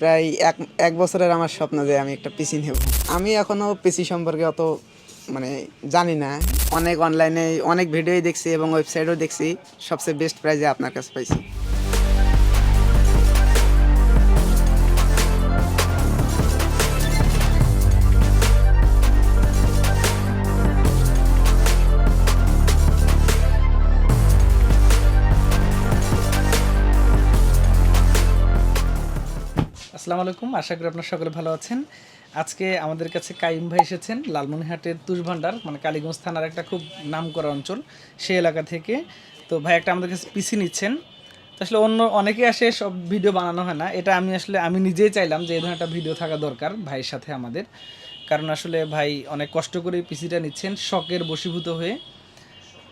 প্রায় এক এক বছরের আমার স্বপ্ন যে আমি একটা পিসি নেব। আমি এখনও পিসি সম্পর্কে অত মানে জানি না। অনেক অনলাইনে অনেক ভিডিওই দেখছি এবং ওয়েবসাইটও দেখছি। সবচেয়ে বেস্ট প্রাইজে আপনার কাছে পাইছি। আসসালামু আলাইকুম। আশা করি আপনার সকলে ভালো আছেন। আজকে আমাদের কাছে কাইম ভাই এসেছেন লালমনিহাটের তুষভান্ডার মানে কালীগঞ্জ থানার একটা খুব নাম করা অঞ্চল, সেই এলাকা থেকে। তো ভাই, একটা আমাদের কাছে পিসি নিচ্ছেন। তো আসলে অন্য অনেকে আসে, সব ভিডিও বানানো হয় না। এটা আমি আসলে, আমি নিজেই চাইলাম যে এই ধরনের একটা ভিডিও থাকা দরকার ভাইয়ের সাথে আমাদের। কারণ আসলে ভাই অনেক কষ্ট করে পিসিটা নিচ্ছেন, শখের বশীভূত হয়ে।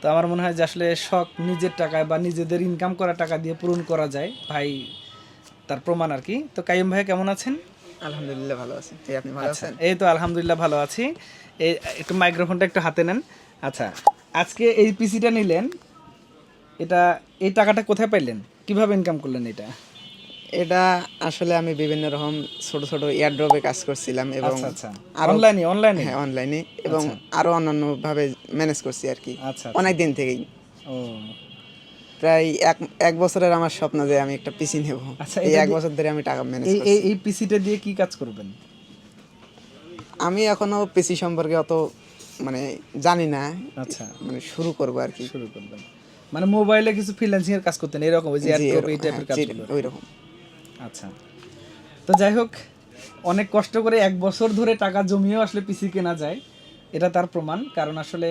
তো আমার মনে হয় যে আসলে শখ নিজের টাকায় বা নিজেদের ইনকাম করা টাকা দিয়ে পূরণ করা যায়। ভাই তার প্রমাণ আর কি। তো কাইম ভাই কেমন আছেন? আলহামদুলিল্লাহ ভালো আছি। এই আপনি ভালো আচ্ছা আছেন? এই তো আলহামদুলিল্লাহ ভালো আছি। এই একটু মাইক্রোফোনটা একটু হাতে নেন। আচ্ছা আজকে এই পিসিটা নিলেন এটা এই টাকাটা কোথায় পাইলেন? কীভাবে ইনকাম করলেন এটা? এটা আসলে আমি বিভিন্ন রকম ছোট ছোট এয়ারড্রপে কাজ করছিলাম এবং আচ্ছা আচ্ছা। অনলাইনে অনলাইনে হ্যাঁ অনলাইনে এবং আরও অন্যান্য ভাবে ম্যানেজ করছি আর কি। আচ্ছা অনেক দিন থেকেই। ও প্রায় এক এক বছরের আমার স্বপ্ন যে আমি একটা পিসি নেব। আচ্ছা, এই এক বছর ধরে আমি টাকা ম্যানেজ এই করছি। এই এই পিসিটা দিয়ে কি কাজ করবেন? আমি এখনও পিসি সম্পর্কে অত মানে জানি না। আচ্ছা। মানে শুরু করব আর কি। শুরু করবেন। মানে মোবাইলে কিছু ফ্রিল্যান্সিং এর কাজ করতেন এরকম ওই যে এয়ারড্রপ এই টাইপের হ্যাঁ, জি, কাজগুলো? ওইরকম। আচ্ছা। তো যাই হোক অনেক কষ্ট করে এক বছর ধরে টাকা জমিয়েও আসলে পিসি কেনা যায় এটা তার প্রমাণ। কারণ আসলে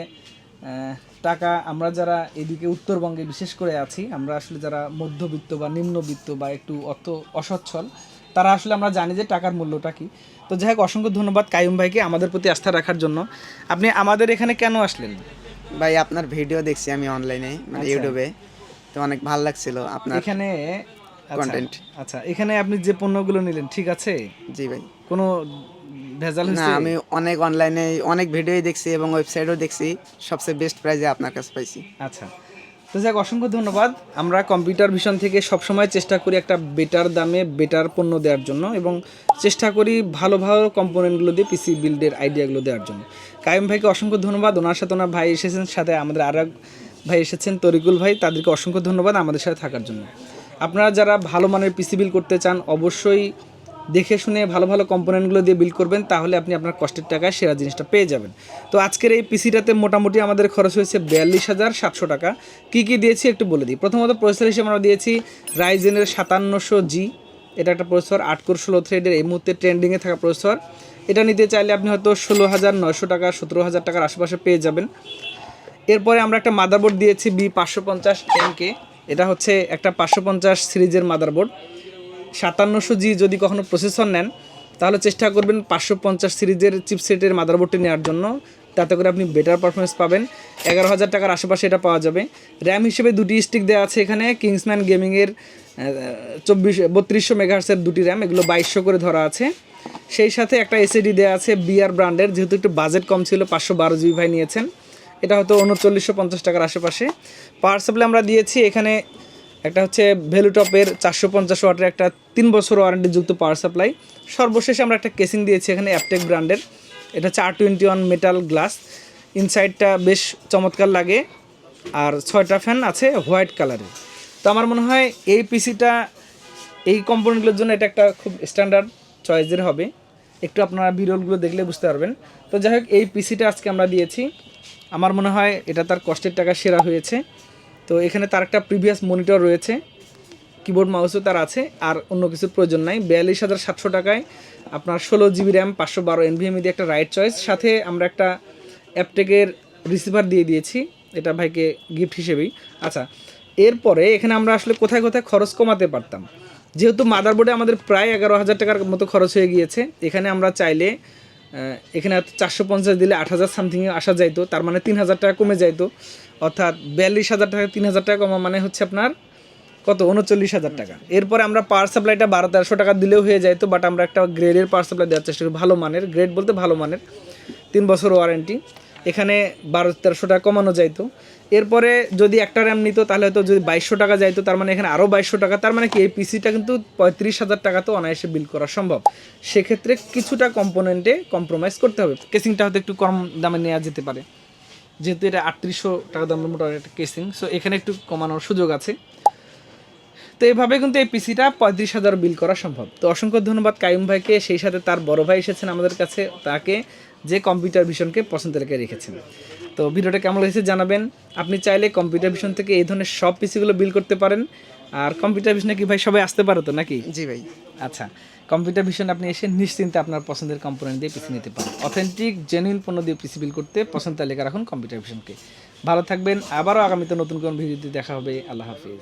টাকা আমরা যারা এদিকে উত্তরবঙ্গে বিশেষ করে আছি আমরা আসলে যারা মধ্যবিত্ত বা নিম্নবিত্ত বা একটু অত অসচ্ছল তারা আসলে আমরা জানি যে টাকার মূল্যটা কি। তো যাই হোক অসংখ্য ধন্যবাদ কায়ুম ভাইকে আমাদের প্রতি আস্থা রাখার জন্য। আপনি আমাদের এখানে কেন আসলেন? ভাই আপনার ভিডিও দেখছি আমি অনলাইনে মানে আচ্ছা। ইউটিউবে। তো অনেক ভালো লাগছিল আপনার এখানে আচ্ছা, আচ্ছা এখানে আপনি যে পণ্যগুলো নিলেন ঠিক আছে? জি ভাই। কোনো ভেজাল না আমি অনেক অনলাইনে অনেক ভিডিওই দেখছি এবং ওয়েবসাইটও দেখছি। সবচেয়ে বেস্ট প্রাইজে আপনার কাছে পাইছি। আচ্ছা। তো যাক অসংখ্য ধন্যবাদ। আমরা কম্পিউটার ভিশন থেকে সবসময় চেষ্টা করি একটা বেটার দামে বেটার পণ্য দেওয়ার জন্য এবং চেষ্টা করি ভালো ভালো কম্পোনেন্টগুলো দিয়ে পিসি বিল্ডের আইডিয়াগুলো দেওয়ার জন্য। কায়েম ভাইকে অসংখ্য ধন্যবাদ। ওনার সাথে ওনার ভাই এসেছেন সাথে আমাদের আর এক ভাই এসেছেন তরিকুল ভাই। তাদেরকে অসংখ্য ধন্যবাদ আমাদের সাথে থাকার জন্য। আপনারা যারা ভালো মানের পিসি বিল করতে চান অবশ্যই দেখে শুনে ভালো ভালো কম্পোনেন্টগুলো দিয়ে বিল করবেন, তাহলে আপনি আপনার কষ্টের টাকায় সেরা জিনিসটা পেয়ে যাবেন। তো আজকের এই পিসিটাতে মোটামুটি আমাদের খরচ হয়েছে বিয়াল্লিশ হাজার সাতশো টাকা। কী কী দিয়েছি একটু বলে দিই। প্রথমত প্রসেসর হিসেবে আমরা দিয়েছি রাইজেনের সাতান্নশো জি এটা একটা প্রসেসর আট কোর ষোলো থ্রেডের এই মুহূর্তে ট্রেন্ডিংয়ে থাকা প্রসেসর এটা নিতে চাইলে আপনি হয়তো ষোলো হাজার নয়শো টাকা, সতেরো হাজার টাকার আশেপাশে পেয়ে যাবেন। এরপরে আমরা একটা মাদারবোর্ড দিয়েছি বি পাঁচশো পঞ্চাশ এমকে এটা হচ্ছে একটা পাঁচশো পঞ্চাশ সিরিজের মাদারবোর্ড সাতান্নশো জি যদি কখনো প্রসেসর নেন, তাহলে চেষ্টা করবেন পাঁচশো পঞ্চাশ সিরিজের চিপসেটের মাদারবোর্ডটি নেওয়ার জন্য। তাতে করে আপনি বেটার পারফরমেন্স পাবেন। এগারো হাজার টাকার আশেপাশে এটা পাওয়া যাবে। র্যাম হিসেবে দুটি স্টিক দেওয়া আছে এখানে। কিংসম্যান গেমিংয়ের চব্বিশ, বত্রিশশো মেগাহার্সের দুটি র্যাম এগুলো বাইশশো করে ধরা আছে। সেই সাথে একটা এসএডি দেওয়া আছে বিআর ব্র্যান্ডের যেহেতু একটু বাজেট কম ছিল, পাঁচশো বারো জিবি ভাই নিয়েছেন। এটা হয়তো উনচল্লিশশো পঞ্চাশ টাকার আশেপাশে। পাওয়ার সাপ্লাই আমরা দিয়েছি এখানে একটা হচ্ছে ভ্যালুটপের চারশো পঞ্চাশ ওয়াটের একটা তিন বছর ওয়ারেন্টি যুক্ত পাওয়ার সাপ্লাই সর্বশেষে আমরা একটা কেসিং দিয়েছি এখানে অ্যাপটেক ব্র্যান্ডের এটা চার টোয়েন্টি ওয়ান মেটাল গ্লাস ইনসাইডটা বেশ চমৎকার লাগে। আর ছয়টা ফ্যান আছে হোয়াইট কালারের তো আমার মনে হয় এই পিসিটা এই কম্পোনেন্টগুলোর জন্য এটা একটা খুব স্ট্যান্ডার্ড চয়েসের হবে। একটু আপনারা বিরলগুলো দেখলে বুঝতে পারবেন। তো যাই হোক, এই পিসিটা আজকে আমরা দিয়েছি। আমার মনে হয় এটা তার কষ্টের টাকা সেরা হয়েছে। তো এখানে তার একটা প্রিভিয়াস মনিটর রয়েছে। কিবোর্ড মাউসও তার আছে, আর অন্য কিছুর প্রয়োজন নাই। বিয়াল্লিশ হাজার সাতশো টাকায় আপনার ষোলো জিবি র্যাম পাঁচশো বারো এনভিএমই দিয়ে একটা রাইট চয়েস সাথে আমরা একটা অ্যাপটেকের রিসিভার দিয়ে দিয়েছি। এটা ভাইকে গিফট হিসেবেই। আচ্ছা এরপরে এখানে আমরা আসলে কোথায় কোথায় খরচ কমাতে পারতাম? যেহেতু মাদারবোর্ডে আমাদের প্রায় এগারো হাজার টাকার মতো খরচ হয়ে গিয়েছে। এখানে আমরা চাইলে এখানে চারশো পঞ্চাশ দিলে আট হাজার সামথিংয়ে আসা যাইতো। তার মানে তিন হাজার টাকা কমে যাইতো। অর্থাৎ বিয়াল্লিশ হাজার টাকা, তিন হাজার টাকা কমা মানে হচ্ছে আপনার কত? উনচল্লিশ হাজার টাকা। এরপরে আমরা পাওয়ার সাপ্লাইটা বারো তেরোশো টাকা দিলেও হয়ে যাইতো বাট আমরা একটা গ্রেডের পাওয়ার সাপ্লাই দেওয়ার চেষ্টা করি, ভালো মানের গ্রেড বলতে ভালো মানের। তিন বছর ওয়ারেন্টি এখানে বারো তেরোশো টাকা কমানো যাইতো এরপরে যদি একটা র্যাম নিত, তাহলে হয়তো যদি বাইশশো টাকা যাইতো তার মানে এখানে আরও বাইশশো টাকা, তার মানে কি? এই পিসিটা কিন্তু পঁয়ত্রিশ হাজার টাকা তো অনায়াসে বিল করা সম্ভব। সেক্ষেত্রে কিছুটা কম্পোনেন্টে কম্প্রোমাইজ করতে হবে। কেসিংটা হয়তো একটু কম দামে নেওয়া যেতে পারে। যেহেতু এটা আটত্রিশশো টাকা দামের মোটামুটি একটা কেসিং সো এখানে একটু কমানোর সুযোগ আছে। তো এইভাবে কিন্তু এই পিসিটা পঁয়ত্রিশ হাজার বিল করা সম্ভব। তো অসংখ্য ধন্যবাদ কাইম ভাইকে সেই সাথে তার বড় ভাই এসেছেন আমাদের কাছে তাকে যে কম্পিউটার ভিশনকে পছন্দ রেখে রেখেছেন। তো ভিডিওটা কেমন লেগেছে জানাবেন। আপনি চাইলে কম্পিউটার ভিশন থেকে এই ধরনের সব পিসিগুলো বিল করতে পারেন। আর কম্পিউটার ভিশনে কি ভাই সবাই আসতে পারো তো নাকি? জি ভাই। আচ্ছা। কম্পিউটার ভিশন আপনি এসে নিশ্চিন্তে আপনার পছন্দের কম্পোনেন্ট দিয়ে পিসি নিতে পারেন। অথেন্টিক জেনুইন পণ্য দিয়ে পিসি বিল করতে পছন্দ তালিকা রাখুন কম্পিউটার ভিশনকে। ভালো থাকবেন, আবারও আগামীতে নতুন কোন ভিডিওতে দেখা হবে। আল্লাহ হাফিজ।